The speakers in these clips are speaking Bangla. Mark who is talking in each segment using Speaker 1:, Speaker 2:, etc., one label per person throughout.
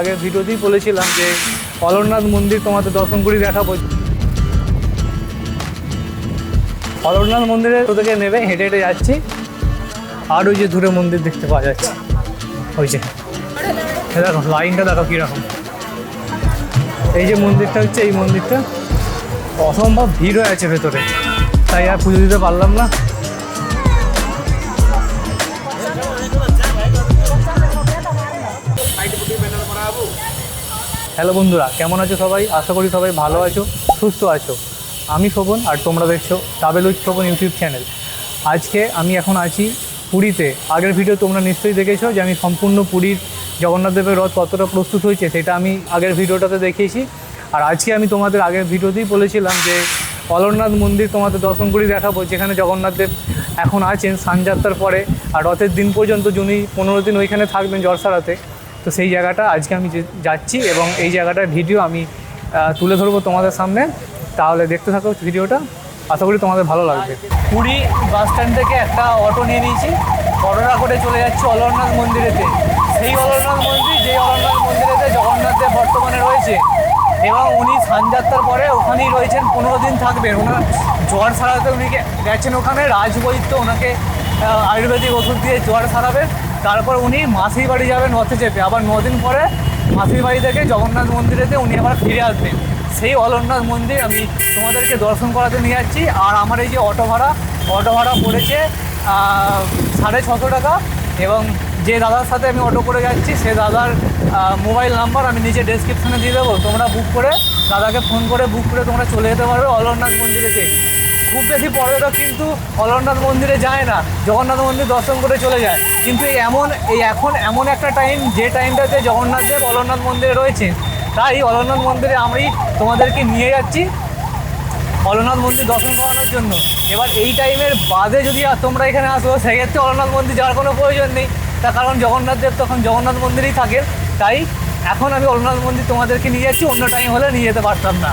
Speaker 1: আগে ভিডিওতেই বলেছিলাম যে অলরনাথ মন্দির তোমাদের দর্শন করে দেখাবো। অলরনাথ মন্দিরে থেকে নেবে হেঁটে হেঁটে যাচ্ছি। আর ওই যে দূরে মন্দির দেখতে পাওয়া যাচ্ছে। ওই যে। দেখো, লাইনটা দেখো কীরকম। এই যে মন্দিরটা হচ্ছে, এই মন্দিরটা অসম্ভব ভিড় হয়ে আছে ভেতরে। তাই আর পুজো দিতে পারলাম না। হ্যালো বন্ধুরা, কেমন আছো সবাই? আশা করি সবাই ভালো আছো, সুস্থ আছো। আমি শোভন আর তোমরা দেখছ travel with Shovan YouTube channel আজকে আমি এখন আছি পুরীতে। আগের ভিডিও তোমরা নিশ্চয়ই দেখেছ যে আমি সম্পূর্ণ পুরীর জগন্নাথদেবের রথ কতটা প্রস্তুত হয়েছে, সেটা আমি আগের ভিডিওটাতে দেখিয়েছি। আর আজকে আমি তোমাদের আগের ভিডিওতেই বলেছিলাম যে অলরনাথ মন্দির তোমাদের দর্শন করে দেখাবো, যেখানে জগন্নাথদেব এখন আছেন সানযাত্রার পরে। আর রথের দিন পর্যন্ত যিনি পনেরো দিন ওইখানে থাকবেন জলসারাতে তো সেই জায়গাটা আজকে আমি যাচ্ছি এবং এই জায়গাটার ভিডিও আমি তুলে ধরবো তোমাদের সামনে। তাহলে দেখতে থাকো ভিডিওটা। আশা করি তোমাদের ভালো লাগবে। পুরী বাস স্ট্যান্ড থেকে একটা অটো নিয়ে নিয়েছি। অটোটা করে চলে যাচ্ছি অলরনাথ মন্দিরেতে। সেই অলরনাথ মন্দির যে অলরনাথ মন্দিরেতে জগন্নাথ দেব বর্তমানে রয়েছে এবং উনি সানযাত্রার পরে ওখানেই রয়েছেন, পনেরো দিন থাকবেন। ওনার জ্বর সারাতে উনি গেছেন ওখানে, রাজবৈদ্য ওনাকে আয়ুর্বেদিক ওষুধ দিয়ে জ্বর সারাবেন। তারপর উনি মাসির বাড়ি যাবেন রথে চেপে আবার দিন পরে মাসির বাড়ি থেকে জগন্নাথ মন্দিরেতে উনি আবার ফিরে আসবেন। সেই অলরনাথ মন্দির আমি তোমাদেরকে দর্শন করাতে নিয়ে যাচ্ছি। আর আমার এই যে অটো ভাড়া অটো ভাড়া পড়েছে সাড়ে ছশো টাকা। এবং যে দাদার সাথে আমি অটো করে যাচ্ছি, সে দাদার মোবাইল নাম্বার আমি নিচে ডেসক্রিপশনে দিয়ে দেবো। তোমরা বুক করে দাদাকে ফোন করে বুক করে তোমরা চলে যেতে পারবে অলরনাথ মন্দিরেতে। খুব বেশি পর্যটক কিন্তু অলরনাথ মন্দিরে যায় না, জগন্নাথ মন্দির দর্শন করে চলে যায়। কিন্তু এই এমন, এই এখন এমন একটা টাইম যে টাইমটাতে জগন্নাথ দেব অলরনাথ মন্দিরে রয়েছে তাই অলরনাথ মন্দিরে আমি তোমাদেরকে নিয়ে যাচ্ছি অলরনাথ মন্দির দর্শন করানোর জন্য। এবার এই টাইমের বাদে যদি তোমরা এখানে আসো, সেক্ষেত্রে অলরনাথ মন্দির যাওয়ার কোনো প্রয়োজন নেই। তার কারণ জগন্নাথ দেব তখন জগন্নাথ মন্দিরেই থাকেন, তাই এখন আমি অলরনাথ মন্দির তোমাদেরকে নিয়ে যাচ্ছি, অন্য টাইম হলে নিয়ে যেতে পারতাম না।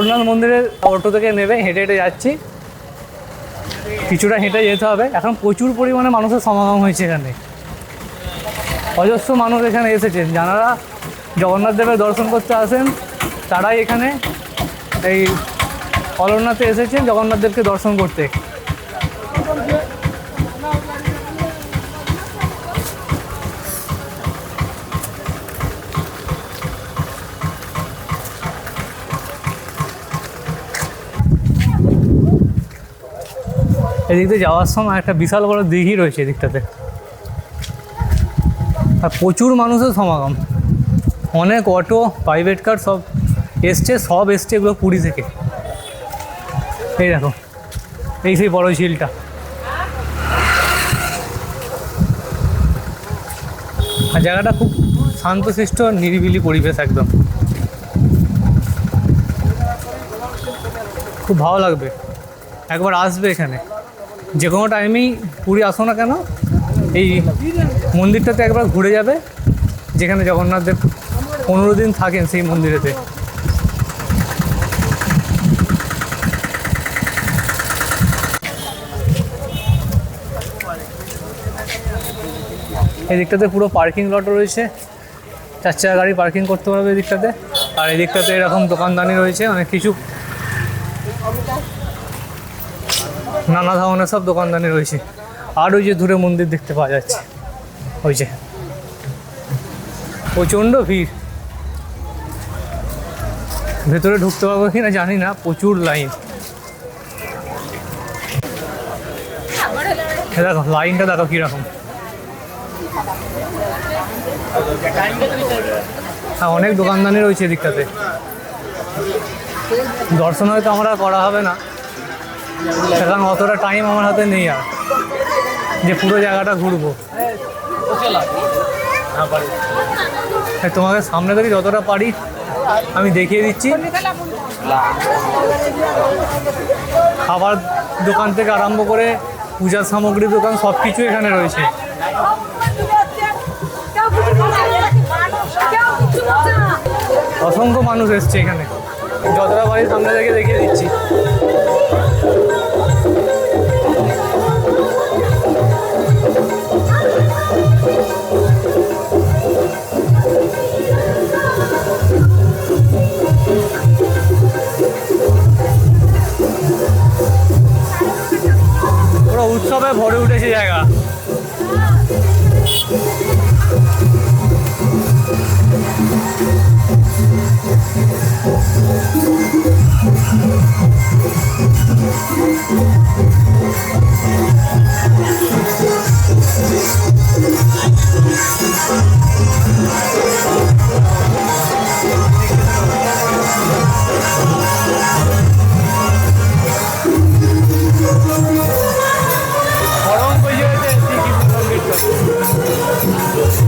Speaker 1: অলরনাথ মন্দিরের অটো থেকে নেবে, হেঁটে হেঁটে যাচ্ছি। কিছুটা হেঁটে যেতে হবে। এখন প্রচুর পরিমাণে মানুষের সমাগম হয়েছে এখানে। অজস্র মানুষ এখানে এসেছেন। যারা জগন্নাথ দেবের দর্শন করতে আসেন, তারাই এখানে এই অরণ্যাতে এসেছেন জগন্নাথ দেবকে দর্শন করতে। এদিক দিয়ে যাওয়ার সময় একটা বিশাল বড় দিঘি রয়েছে এদিকটাতে। আর প্রচুর মানুষের সমাগম। অনেক অটো প্রাইভেট কার সব এসছে সব এসছে এগুলো পুরী থেকে। এই দেখো, এই সেই বড় ঝিলটা। আর জায়গাটা খুব শান্তশিষ্ট, নিরিবিলি পরিবেশ একদম। খুব ভালো লাগবে। একবার আসবে এখানে। যে কোনো টাইমেই পুরী আসো না কেন, এই মন্দিরটাতে একবার ঘুরে যাবে, যেখানে জগন্নাথ দেব পনেরো দিন থাকেন সেই মন্দিরেতে। এই দিকটাতে পুরো পার্কিং লট রয়েছে। চার চাকা গাড়ি পার্কিং করতে পারবে এদিকটাতে। আর এদিকটাতে এরকম দোকানদানি রয়েছে, অনেক কিছু। নানা ধরনের সব দোকানদানি রয়েছে। আর ওই যে দূরে মন্দির দেখতে পাওয়া যাচ্ছে। ওই যে। প্রচণ্ড ভিড়। ভেতরে ঢুকতে পারব কি না জানি না, প্রচুর লাইন। দেখো, লাইনটা দেখো কীরকম। হ্যাঁ অনেক দোকানদানি রয়েছে এদিকটাতে। দর্শন হয়তো আমরা করা হবে না। কারণ অতটা টাইম আমার হাতে নেই আর। যে পুরো জায়গাটা ঘুরবো। তোমাকে সামনে থেকে যতটা পারি, আমি দেখিয়ে দিচ্ছি। খাবার দোকান থেকে আরম্ভ করে পূজার সামগ্রীর দোকান সব কিছু এখানে রয়েছে। অসংখ্য মানুষ এসছে এখানে। যতটা সামনে থেকে দেখিয়ে দিচ্ছি। পুরো উৎসবে ভরে উঠেছে জায়গা। গরম মন্দিরটা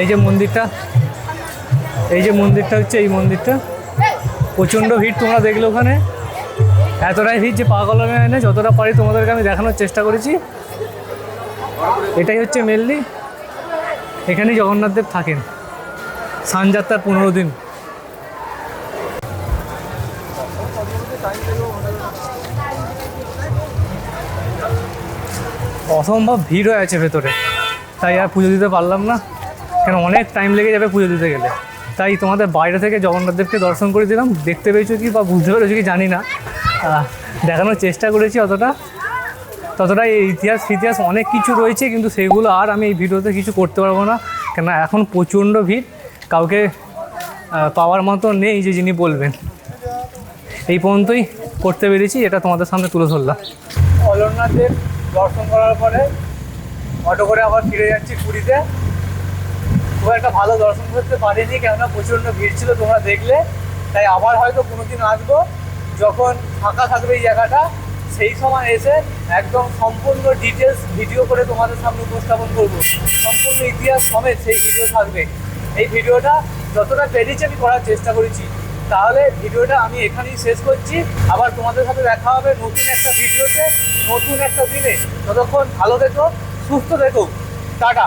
Speaker 1: এই যে মন্দিরটা, এই যে মন্দিরটা হচ্ছে এই মন্দিরটা। প্রচণ্ড ভিড় তোমরা দেখলে ওখানে। এতটাই ভিড় যে পা কলমে হয় না যতটা পারি তোমাদেরকে আমি দেখানোর চেষ্টা করেছি। এটাই হচ্ছে মেনলি এখানেই জগন্নাথদেব থাকেন। সানযাত্রার পনেরো দিন। অসম্ভব ভিড় হয়ে আছে ভেতরে। তাই আর পুজো দিতে পারলাম না। কেন অনেক টাইম লেগে যাবে পুজো দিতে গেলে। তাই তোমাদের বাইরে থেকে জগন্নাথদেবকে দর্শন করে দিলাম। দেখতে পেয়েছ কি বা বুঝতে পেরেছ কি জানি না। দেখানোর চেষ্টা করেছি অতটা। ততটা এই ইতিহাস ইতিহাস অনেক কিছু রয়েছে, কিন্তু সেগুলো আর আমি এই ভিডিওতে কিছু করতে পারব না। কেন এখন প্রচণ্ড ভিড়, কাউকে পাওয়ার মতো নেই যে যিনি বলবেন। এই পর্যন্তই করতে পেরেছি, এটা তোমাদের সামনে তুলে ধরলাম। অলরনাথের দর্শন করার পরে অটো করে আবার ফিরে যাচ্ছি পুরীতে। খুব একটা ভালো দর্শন করতে পারিনি, কেননা প্রচণ্ড ভিড় ছিল তোমরা দেখলে। তাই আবার হয়তো কোনোদিন আসব, যখন ফাঁকা থাকবে এই জায়গাটা। সেই সময় এসে একদম সম্পূর্ণ ডিটেলস ভিডিও করে তোমাদের সামনে উপস্থাপন করব। সম্পূর্ণ ইতিহাস সমেত সেই ভিডিও থাকবে। এই ভিডিওটা যতটা পেরেছি আমি করার চেষ্টা করেছি, তাহলে ভিডিওটা আমি এখানেই শেষ করছি। আবার তোমাদের সাথে দেখা হবে নতুন একটা ভিডিওতে নতুন একটা দিনে। ততক্ষণ ভালো থেকো, সুস্থ থেকো। টাটা।